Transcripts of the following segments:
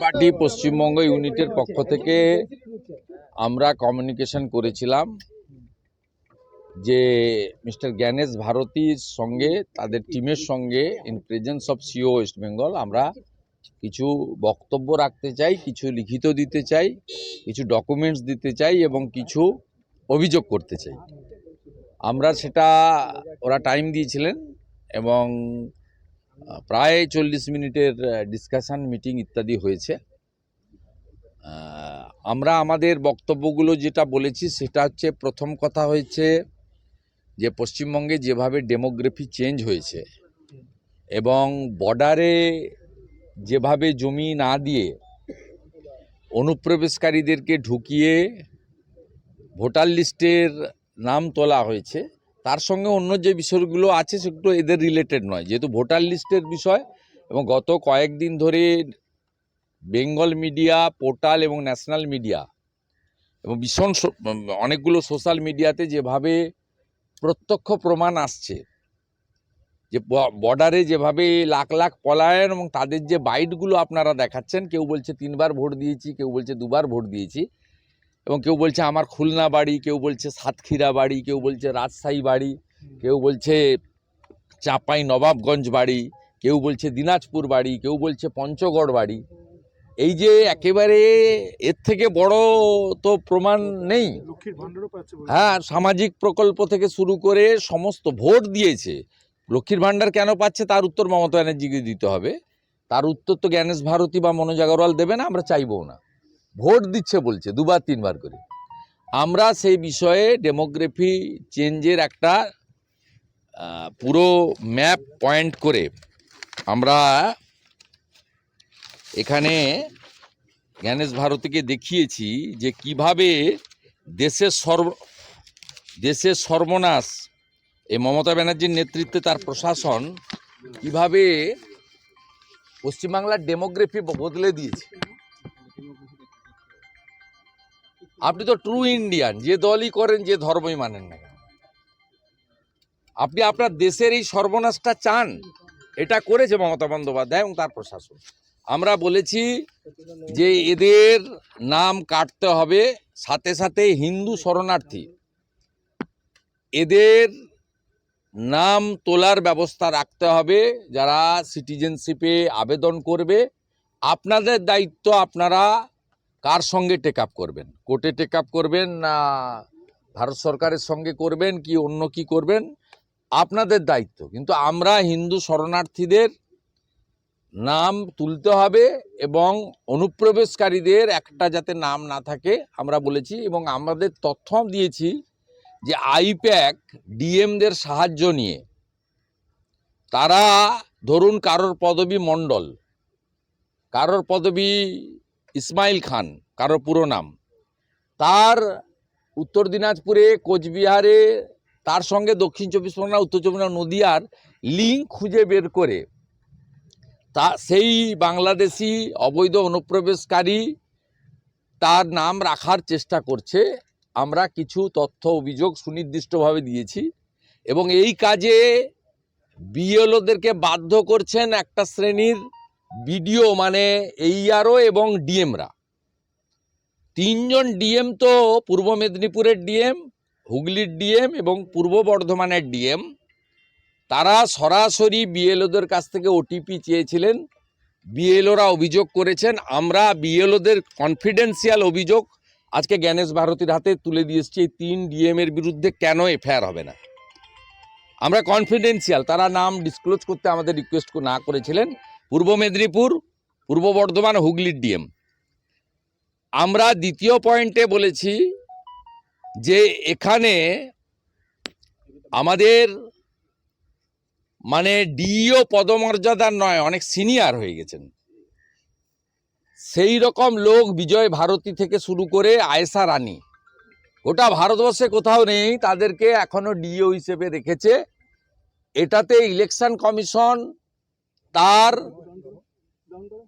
Party Paschimbanga ইউনিটের পক্ষ থেকে আমরা কমিউনিকেশন করেছিলাম যে মিস্টার জ্ঞানেশ ভারতীর সঙ্গে, তাদের টিমের সঙ্গে in presence of CEO West Bengal আমরা কিছু বক্তব্য রাখতে চাই, কিছু লিখিত দিতে চাই, কিছু ডকুমেন্টস দিতে চাই এবং কিছু অভিযোগ করতে চাই। আমরা সেটা, ওরা টাইম দিয়েছিলেন এবং প্রায় চল্লিশ মিনিটের ডিসকাশন মিটিং ইত্যাদি হয়েছে। আমরা আমাদের বক্তব্যগুলো যেটা বলেছি, সেটা হচ্ছে, প্রথম কথা হয়েছে যে, পশ্চিমবঙ্গে যেভাবে ডেমোগ্রাফি চেঞ্জ হয়েছে এবং বর্ডারে যেভাবে জমি না দিয়ে অনুপ্রবেশকারীদেরকে ঢুকিয়ে ভোটার লিস্টের নাম তোলা হয়েছে তার সঙ্গে অন্য যে বিষয়গুলো আছে সেগুলো এদের রিলেটেড নয়। যেহেতু ভোটার লিস্টের বিষয় এবং গত কয়েকদিন ধরে বেঙ্গল মিডিয়া পোর্টাল এবং ন্যাশনাল মিডিয়া এবং ভীষণ অনেকগুলো সোশ্যাল মিডিয়াতে যেভাবে প্রত্যক্ষ প্রমাণ আসছে, যে বর্ডারে যেভাবে লাখ লাখ পলায়ন এবং তাদের যে বাইটগুলো আপনারা দেখাচ্ছেন, কেউ বলছে তিনবার ভোট দিয়েছি, কেউ বলছে দুবার ভোট দিয়েছি এবং কেউ বলছে আমার খুলনা বাড়ি কেউ বলছে সাতক্ষীরা বাড়ি কেউ বলছে রাজশাহী বাড়ি কেউ বলছে চাঁপাই নবাবগঞ্জ বাড়ি কেউ বলছে দিনাজপুর বাড়ি কেউ বলছে পঞ্চগড় বাড়ি। এই যে একেবারে এর থেকে বড় তো প্রমাণ নেই। হ্যাঁ সামাজিক প্রকল্প থেকে শুরু করে সমস্ত ভোট দিয়েছে। লক্ষ্মীর ভাণ্ডার কেন পাচ্ছে তার উত্তর মমতা ব্যানার্জিকে দিতে হবে। তার উত্তর তো জ্ঞানেশ ভারতী বা মনোজ আগরওয়াল দেবে না আমরা চাইবও না। ভোট দিচ্ছে বলছে, দুবার, তিনবার করে। আমরা সেই বিষয়ে ডেমোগ্রাফি চেঞ্জের একটা পুরো ম্যাপ পয়েন্ট করে আমরা এখানে জ্ঞানেশ ভারতীকে দেখিয়েছি যে কীভাবে দেশের সর্ব, দেশের সর্বনাশ এই মমতা ব্যানার্জির নেতৃত্বে তার প্রশাসন কীভাবে পশ্চিমবাংলার ডেমোগ্রাফি বদলে দিয়েছে। আপনি তো ট্রু ইন্ডিয়ান যে দলই করেন, যে ধর্মই মানেন না আপনি আপনার দেশের এই সর্বনাশটা চান। এটা করেছে মমতা বন্দ্যোপাধ্যায় এবং তার প্রশাসন। আমরা বলেছি যে এদের নাম কাটতে হবে সাথে সাথে হিন্দু শরণার্থী। এদের নাম তোলার ব্যবস্থা রাখতে হবে। যারা সিটিজেনশিপে আবেদন করবে, আপনাদের দায়িত্ব আপনারা কার সঙ্গে টেক আপ করবেন? কোর্টে টেক আপ করবেন না ভারত সরকারের সঙ্গে করবেন কি অন্য কি করবেন? আপনাদের দায়িত্ব। কিন্তু আমরা হিন্দু শরণার্থীদের নাম তুলতে হবে এবং অনুপ্রবেশকারীদের একটা যাতে নাম না থাকে, আমরা বলেছি এবং আমাদের তথ্য দিয়েছি যে আইপ্যাক ডিএমদের সাহায্য নিয়ে তারা ধরুন কারোর পদবী মণ্ডল, কারোর পদবী ইসমাইল খান কারোর পুরো নাম। তার উত্তর দিনাজপুরে, কোচবিহারে, তার সঙ্গে দক্ষিণ চব্বিশ পরগনা, উত্তর চব্বিশ পরগনা, নদিয়ার লিঙ্ক খুঁজে বের করে। তা, সেই বাংলাদেশি অবৈধ অনুপ্রবেশকারী তার নাম রাখার চেষ্টা করছে। আমরা কিছু তথ্য, অভিযোগ সুনির্দিষ্টভাবে দিয়েছি এবং এই কাজে বিএলওদেরকে বাধ্য করছেন একটা শ্রেণির বিডিও মানে এইআরও এবং ডিএমরা তিনজন ডিএম তো পূর্ব মেদিনীপুরের ডিএম হুগলির ডিএম এবং পূর্ব বর্ধমানের ডিএম তারা সরাসরি বিএলওদের কাছ থেকে ওটিপি চেয়েছিলেন। বিএলওরা অভিযোগ করেছেন, আমরা বিএলওদের কনফিডেন্সিয়াল অভিযোগ আজকে জ্ঞানেশ ভারতীর হাতে তুলে দিয়ে এসেছি, এই তিন ডিএম এর বিরুদ্ধে কেন এফআইআর হবে না? আমরা কনফিডেন্সিয়াল তারা নাম ডিসক্লোজ করতে আমাদের রিকোয়েস্ট না করেছিলেন। পূর্ব মেদিনীপুর, পূর্ব বর্ধমান, হুগলির ডিএম। আমরা দ্বিতীয় পয়েন্টে বলেছি যে এখানে আমাদের মানে ডিও পদমর্যাদার নয়, অনেক সিনিয়র হয়ে গেছেন। সেই রকম লোক বিজয় ভারতী থেকে শুরু করে আয়েশা রানী। গোটা ভারতবর্ষে কোথাও নেই, তাদেরকে এখনও ডিও হিসেবে রেখেছে। এটাতে ইলেকশন কমিশন তার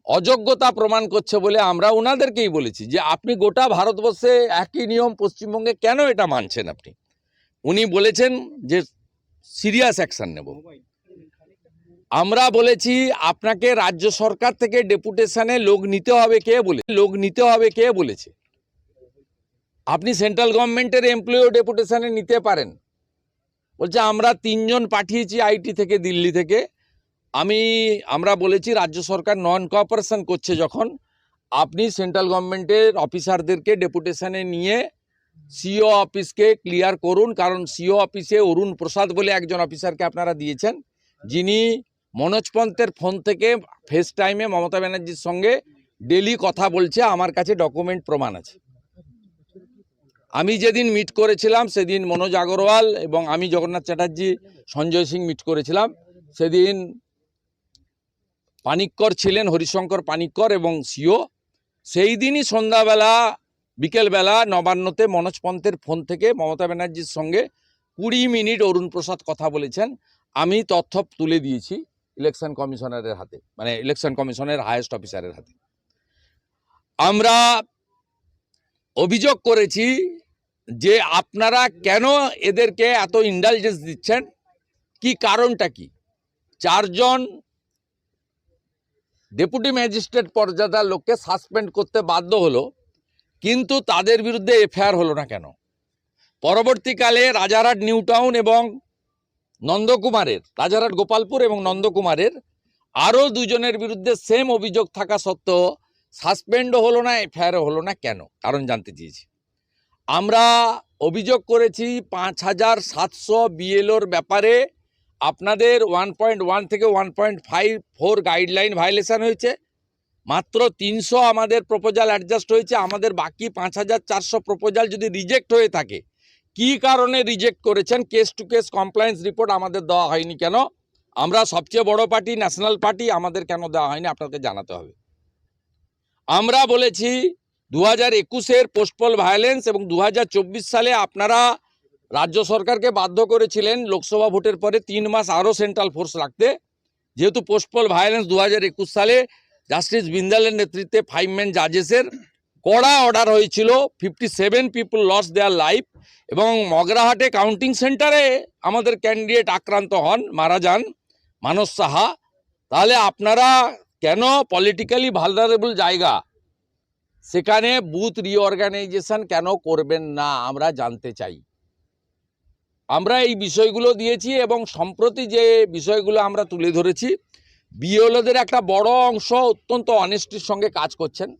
অযোগ্যতা প্রমাণ করছে বলে আমরা ওনাদেরকেই বলেছি যে আপনি গোটা ভারতবর্ষে একই নিয়ম পশ্চিমবঙ্গে কেন এটা মানছেন আপনি? উনি বলেছেন যে সিরিয়াস অ্যাকশন নেব। আমরা বলেছি আপনাকে রাজ্য সরকার থেকে ডেপুটেশনে লোক নিতে হবে কে বলে? লোক নিতে হবে কে বলেছে? আপনি সেন্ট্রাল গভর্নমেন্টের এমপ্লয়িও ডেপুটেশনে নিতে পারেন। বলছে আমরা তিনজন পাঠিয়েছি আইটি থেকে, দিল্লি থেকে। আমি, আমরা বলেছি রাজ্য সরকার নন কোঅপারেশন করছে যখন। আপনি সেন্ট্রাল গভর্নমেন্টের অফিসারদেরকে ডেপুটেশনে নিয়ে সিও অফিসকে ক্লিয়ার করুন, কারণ সিও অফিসে অরুণ প্রসাদ বলে একজন অফিসারকে আপনারা দিয়েছেন। যিনি মনোজ পন্থের ফোন থেকে ফেস টাইমে মমতা ব্যানার্জির সঙ্গে ডেলি কথা বলছে, আমার কাছে ডকুমেন্ট প্রমাণ আছে। আমি যেদিন মিট করেছিলাম, সেদিন মনোজ আগরওয়াল এবং আমি জগন্নাথ চ্যাটার্জি, সঞ্জয় সিং মিট করেছিলাম। সেদিন পানিক্কর ছিলেন হরিশঙ্কর পানিক্কর এবং সিও। সেই দিনই সন্ধ্যাবেলা, বিকেলবেলা নবান্নতে মনোজ পন্থের ফোন থেকে মমতা ব্যানার্জির সঙ্গে কুড়ি মিনিট অরুণ প্রসাদ কথা বলেছেন। আমি তথ্য তুলে দিয়েছি ইলেকশন কমিশনারের হাতে মানে ইলেকশন কমিশনের হায়েস্ট অফিসারের হাতে। আমরা অভিযোগ করেছি যে আপনারা কেন এদেরকে এত ইন্ডালজেন্স দিচ্ছেন? কি কারণটা কি? চারজন ডেপুটি ম্যাজিস্ট্রেট পর্যাদার লোককে সাসপেন্ড করতে বাধ্য হলো, কিন্তু তাদের বিরুদ্ধে এফআইআর হলো না কেন? পরবর্তীকালে রাজারহাট নিউ টাউন এবং নন্দকুমারের, রাজারহাট, গোপালপুর এবং নন্দকুমারের আরও দুজনের বিরুদ্ধে সেম অভিযোগ থাকা সত্ত্বেও সাসপেন্ডও হলো না এফআইআরও হলো না কেন? কারণ জানতে চেয়েছি। আমরা অভিযোগ করেছি পাঁচ হাজার সাতশো বিএলওর ব্যাপারে আপনাদের ওয়ান পয়েন্ট ওয়ান থেকে one point five four guideline violation হয়েছে। মাত্র তিনশো আমাদের প্রপোজাল অ্যাডজাস্ট হয়েছে, আমাদের বাকি পাঁচ হাজার চারশো প্রপোজাল যদি রিজেক্ট হয়ে থাকে, কি কারণে রিজেক্ট করেছেন? Case to case compliance report আমাদের দেওয়া হয়নি কেন? আমরা সবচেয়ে বড় পার্টি ন্যাশনাল পার্টি আমাদের কেন দেওয়া হয়নি? আপনাকে জানাতে হবে। আমরা বলেছি, দু হাজার একুশের পোস্টপল ভায়োলেন্স এবং দু হাজার চব্বিশ সালে আপনারা রাজ্য সরকারকে বাধ্য করেছিলেন লোকসভা ভোটের পরে তিন মাস আরও সেন্ট্রাল ফোর্স রাখতে। যেহেতু পোস্টপল ভায়োলেন্স দু হাজার একুশ সালে জাস্টিস বিন্দালের নেতৃত্বে ফাইভ ম্যান জাজেসের কড়া অর্ডার হয়েছিল, fifty seven people lost their life এবং মগরাহাটে কাউন্টিং সেন্টারে আমাদের ক্যান্ডিডেট আক্রান্ত হন, মারা যান মানস সাহা। তাহলে আপনারা কেন পলিটিক্যালি ভালনারেবল জায়গা? সেখানে বুথ রিঅর্গানাইজেশন কেন করবেন না আমরা জানতে চাই। আমরা এই বিষয়গুলো দিয়েছি এবং সম্প্রতি যে বিষয়গুলো আমরা তুলে ধরেছি, বিএলওদের একটা বড় অংশ অত্যন্ত অনেস্টির সঙ্গে কাজ করছেন।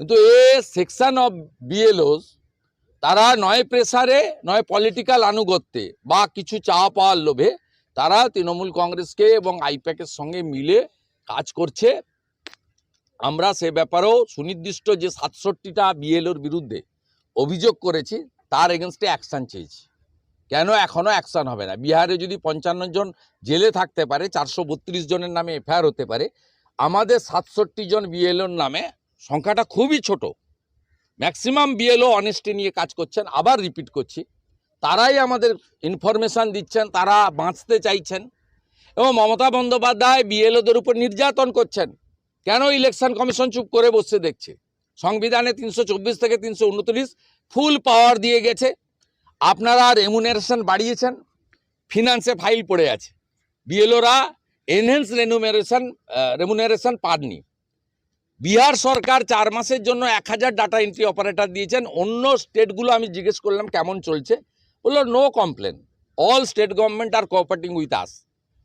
কিন্তু এ সেকশন অফ বিএলওস তারা নয় প্রেসারে নয় পলিটিক্যাল আনুগত্যে বা কিছু চাওয়া পাওয়ার লোভে, তারা তৃণমূল কংগ্রেসকে এবং আইপ্যাকের সঙ্গে মিলে কাজ করছে। আমরা সে ব্যাপারেও সুনির্দিষ্ট যে সাতষট্টিটা বিএলওর বিরুদ্ধে অভিযোগ করেছি, তার এগেনস্টে অ্যাকশান চেয়েছি। কেন এখনও অ্যাকশান হবে না? বিহারে যদি পঞ্চান্ন জন জেলে থাকতে পারে, চারশো বত্রিশ জনের নামে এফআইআর হতে পারে, আমাদের সাতষট্টি জন বিএলওর নামে সংখ্যাটা খুবই ছোট। ম্যাক্সিমাম বিএলও অনেস্টি নিয়ে কাজ করছেন, আবার রিপিট করছি। তারাই আমাদের ইনফরমেশান দিচ্ছেন, তারা বাঁচতে চাইছেন। এবং মমতা বন্দ্যোপাধ্যায় বিএলওদের উপর নির্যাতন করছেন। কেন ইলেকশন কমিশন চুপ করে বসে দেখছে? সংবিধানে তিনশো চব্বিশ থেকে তিনশো উনত্রিশ ফুল পাওয়ার দিয়ে গেছে। আপনারা রেমুনারেশন বাড়িয়েছেন ফিনান্সে ফাইল পড়ে আছে। বিএলওরা এনহেন্স রেনুমেরেশন রেমুনারেশন পাননি। বিহার সরকার চার মাসের জন্য এক হাজার ডাটা এন্ট্রি অপারেটর দিয়েছেন। অন্য স্টেটগুলো আমি জিজ্ঞেস করলাম কেমন চলছে। বলল no complain all state government are cooperating with us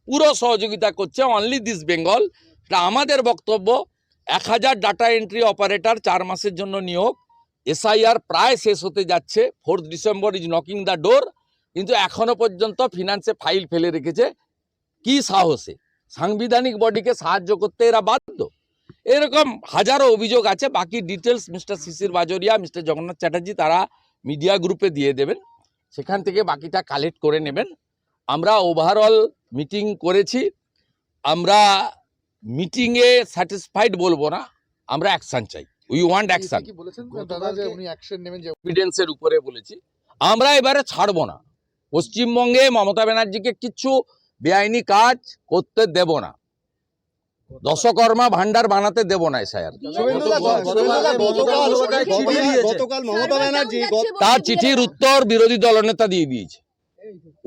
পুরো সহযোগিতা করছে অনলি দিস বেঙ্গল আমাদের বক্তব্য, এক হাজার ডাটা এন্ট্রি অপারেটর চার মাসের জন্য নিয়োগ এসআইআর প্রায় শেষ হতে যাচ্ছে। Fourth December is knocking the door কিন্তু এখনও পর্যন্ত ফিনান্সে ফাইল ফেলে রেখেছে। কি সাহসে? সাংবিধানিক বডিকে সাহায্য করতে এরা বাধ্য? এরকম হাজারো অভিযোগ আছে। বাকি details mister Shishir Bajoria, mister Jagannath Chatterjee তারা মিডিয়া গ্রুপে দিয়ে দেবেন। সেখান থেকে বাকিটা কালেক্ট করে নেবেন। আমরা ওভারঅল মিটিং করেছি। আমরা মিটিংয়ে স্যাটিসফাইড বলব না। আমরা অ্যাকশান চাই। উই ওয়ান্ট অ্যাকশান কি বলেছেন দাদা যে উনি অ্যাকশন নেবেন যে এভিডেন্সের উপরে বলেছি। আমরা এবারে ছাড়বো না। পশ্চিমবঙ্গে মমতা ব্যানার্জিকে কিচ্ছু বেআইনি কাজ করতে দেব না। দশকর্মা ভান্ডার বানাতে দেব না এসআইআর। তার চিঠির উত্তর বিরোধী দলনেতা দিয়ে দিয়েছে।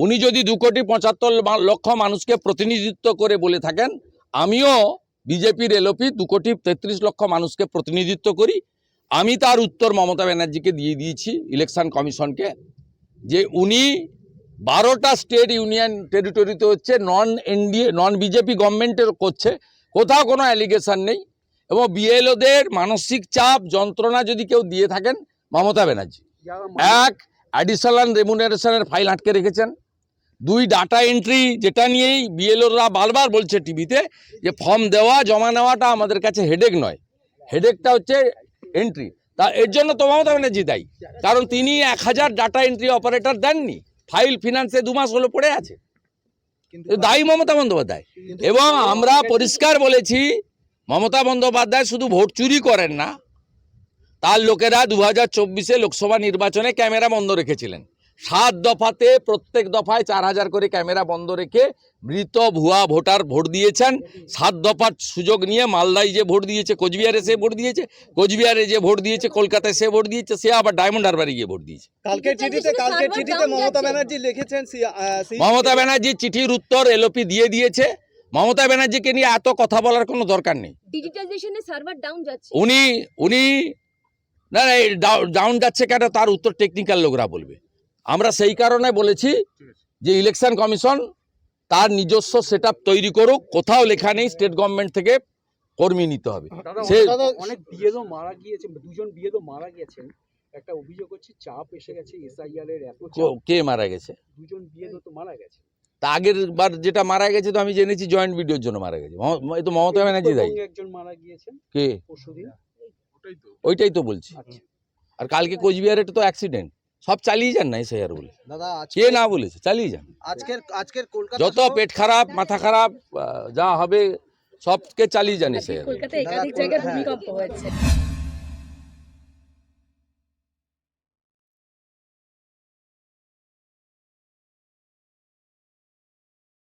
উনি যদি দু কোটি পঁচাত্তর লক্ষ মানুষকে প্রতিনিধিত্ব করে বলে থাকেন আমিও বিজেপির এলপি দু কোটি তেত্রিশ লক্ষ মানুষকে প্রতিনিধিত্ব করি। আমি তার উত্তর মমতা ব্যানার্জিকে দিয়ে দিয়েছি ইলেকশন কমিশনকে যে উনি বারোটা স্টেট ইউনিয়ন টেরিটরিতে হচ্ছে নন এনডিএ নন বিজেপি গভর্নমেন্টের করছে। কোথাও কোনো অ্যালিগেশন নেই। এবং বিএলওদের মানসিক চাপ যন্ত্রণা যদি কেউ দিয়ে থাকেন মমতা ব্যানার্জি। এক অ্যাডিশনাল রেমুনারেশনের ফাইল আটকে রেখেছেন। দুই ডাটা এন্ট্রি যেটা নিয়েই বিএলওরা বারবার বলছে টিভিতে যে ফর্ম দেওয়া জমা নেওয়াটা আমাদের কাছে হেডেক নয়। হেডেকটা হচ্ছে এন্ট্রি তা এর জন্য তো মমতা ব্যানার্জি দায়ী। কারণ তিনি এক হাজার ডাটা এন্ট্রি অপারেটর দেননি। ফাইল ফিনান্সে দু মাস হলো পড়ে আছে। দায়ী মমতা বন্দ্যোপাধ্যায়। এবং আমরা পরিষ্কার বলেছি মমতা বন্দ্যোপাধ্যায় শুধু ভোট চুরি করেন না। তার লোকেরা দু হাজার চব্বিশে লোকসভা নির্বাচনে ক্যামেরা বন্ধ রেখেছিলেন। সাত দফাতে প্রত্যেক দফায় চার হাজার করে ক্যামেরা বন্ধ রেখে মৃত ভুয়া ভোটার ভোট দিয়েছেন। সাত দফার সুযোগ নিয়ে মালদায় যে ভোট দিয়েছে কোচবিহারে সে ভোট দিয়েছে কোচবিহারে যে ভোট দিয়েছে কলকাতায় সে ভোট দিয়েছে সে আবার ডায়মন্ড হারবারে গিয়ে ভোট দিয়েছে। কালকের চিঠিতে কালকের চিঠিতে মমতা ব্যানার্জি লিখেছেন মমতা ব্যানার্জি চিঠির উত্তর এলওপি দিয়ে দিয়েছে। মমতা ব্যানার্জিকে নিয়ে এত কথা বলার কোনো দরকার নেই। ডিজিটাইজেশনে সার্ভার ডাউন যাচ্ছে। উনি উনি না না এই ডাউন যাচ্ছে কেন? তার উত্তর টেকনিক্যাল লোকরা বলবে। আমরা সেই কারণে বলেছি যে ইলেকশন কমিশন তার নিজস্ব সেট তৈরি করুক কোথাও লেখা নেই স্টেট গভর্নমেন্ট থেকে কর্মী নিতে হবে। সে দাদা অনেক বিএলও মারা গিয়েছে দুজন বিএলও মারা গেছেন একটা অভিযোগ হচ্ছে চাপ এসে গেছে এসআইআর এর এত কে মারা গেছে? দুজন বিএলও তো মারা গেছে। তা আগের বার যেটা মারা গেছে তো আমি জেনেছি জয়েন্ট ভিডিওর জন্য মারা গেছে। মম- এই তো মমতা ব্যানার্জি দায়ী। একজন মারা গিয়েছেন কে? ওইটাই তো বলছি। আচ্ছা। আর কালকে কোচবিহারে তো অ্যাক্সিডেন্ট সব চালিয়ে যান না এসআইআর বলে দাদা কে না বলেছে চালিয়ে যান আজকের আজকের কলকাতা যত শহর- পেট খারাপ মাথা খারাপ আহ, যা হবে সবকে চালিয়ে যান এসআইআর কলকাতায় একাধিক জায়গায় হ্যাঁ। ভূমিকম্প হয়েছে